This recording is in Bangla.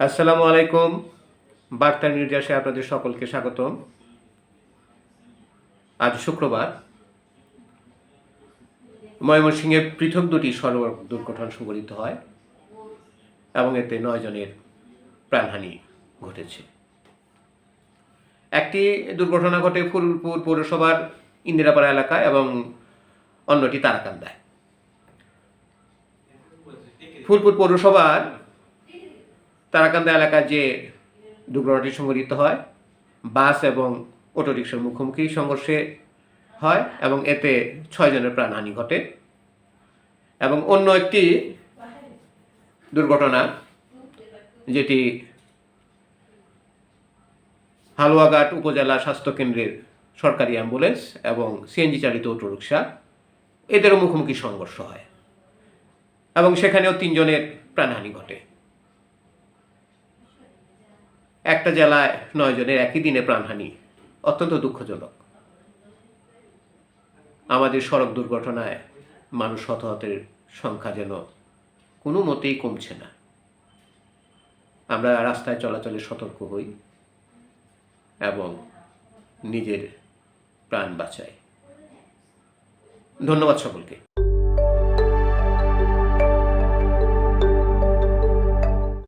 আসসালামু আলাইকুম, বার্তা নির্যাসে আপনাদের সকলকে স্বাগতম। আজ শুক্রবার। ময়মনসিংহে পৃথক দুটি সড়ক দুর্ঘটনা সংঘটিত হয় এবং এতে নয় জনের প্রাণহানি ঘটেছে। একটি দুর্ঘটনা ঘটে ফুলপুর পৌরসভার ইন্দিরাপাড়া এলাকা এবং অন্যটি তারাকান্দায়। ফুলপুর পৌরসভার তারাকান্দা এলাকায় যে দুর্ঘটনাটি সংঘটিত হয়, বাস এবং অটোরিকশার মুখোমুখি সংঘর্ষে হয় এবং এতে ছয় জনের প্রাণহানি ঘটে। এবং অন্য একটি দুর্ঘটনা যেটি হালুয়াঘাট উপজেলা স্বাস্থ্যকেন্দ্রের সরকারি অ্যাম্বুলেন্স এবং সিএনজি চালিত অটোরিকশা, এদেরও মুখোমুখি সংঘর্ষ হয় এবং সেখানেও তিনজনের প্রাণহানি ঘটে। একটা জেলায় নয় জনের একই দিনে প্রাণহানি, অত্যন্ত দুঃখজনক। আমাদের সড়ক দুর্ঘটনায় মানুষ হতাহতের সংখ্যা যেন কোনো মতেই কমছে না। আমরা রাস্তায় চলাচলে সতর্ক হই এবং নিজের প্রাণ বাঁচাই। ধন্যবাদ সকলকে।